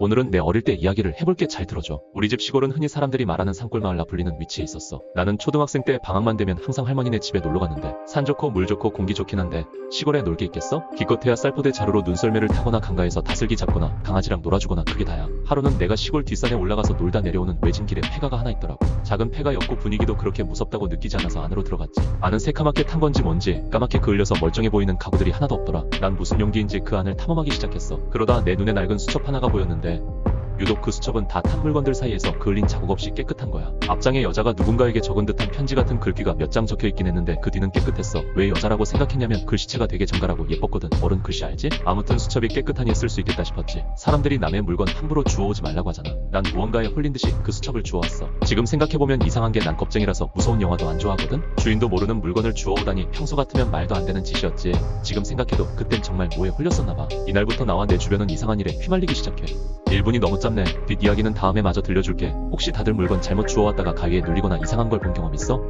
오늘은 내 어릴 때 이야기를 해볼게 잘 들어줘. 우리 집 시골은 흔히 사람들이 말하는 산골마을라 불리는 위치에 있었어. 나는 초등학생 때 방학만 되면 항상 할머니네 집에 놀러 갔는데 산 좋고 물 좋고 공기 좋긴 한데 시골에 놀게 있겠어? 기껏해야 쌀포대 자루로 눈썰매를 타거나 강가에서 다슬기 잡거나 강아지랑 놀아주거나 그게 다야. 하루는 내가 시골 뒷산에 올라가서 놀다 내려오는 외진 길에 폐가가 하나 있더라고. 작은 폐가였고 분위기도 그렇게 무섭다고 느끼지 않아서 안으로 들어갔지. 안은 새카맣게 탄 건지 뭔지 까맣게 그을려서 멀쩡해 보이는 가구들이 하나도 없더라. 난 무슨 용기인지 그 안을 탐험하기 시작했어. 그러다 내 눈에 낡은 수첩 하나가 보였는데 day. 유독 그 수첩은 다 탄 물건들 사이에서 그을린 자국 없이 깨끗한 거야. 앞장에 여자가 누군가에게 적은 듯한 편지 같은 글귀가 몇 장 적혀 있긴 했는데 그 뒤는 깨끗했어. 왜 여자라고 생각했냐면 글씨체가 되게 정갈하고 예뻤거든. 어른 글씨 알지? 아무튼 수첩이 깨끗하니 쓸 수 있겠다 싶었지. 사람들이 남의 물건 함부로 주워오지 말라고 하잖아. 난 무언가에 홀린 듯이 그 수첩을 주워왔어. 지금 생각해보면 이상한 게 난 겁쟁이라서 무서운 영화도 안 좋아하거든? 주인도 모르는 물건을 주워오다니 평소 같으면 말도 안 되는 짓이었지. 지금 생각해도 그땐 정말 뭐에 홀렸었나봐. 이날부터 나와 내 주변은 이상한 일에 휘말리기 시작해. 1분이 너무 짧네. 뒷 이야기는 다음에 마저 들려줄게. 혹시 다들 물건 잘못 주워왔다가 가위에 눌리거나 이상한 걸 본 경험 있어?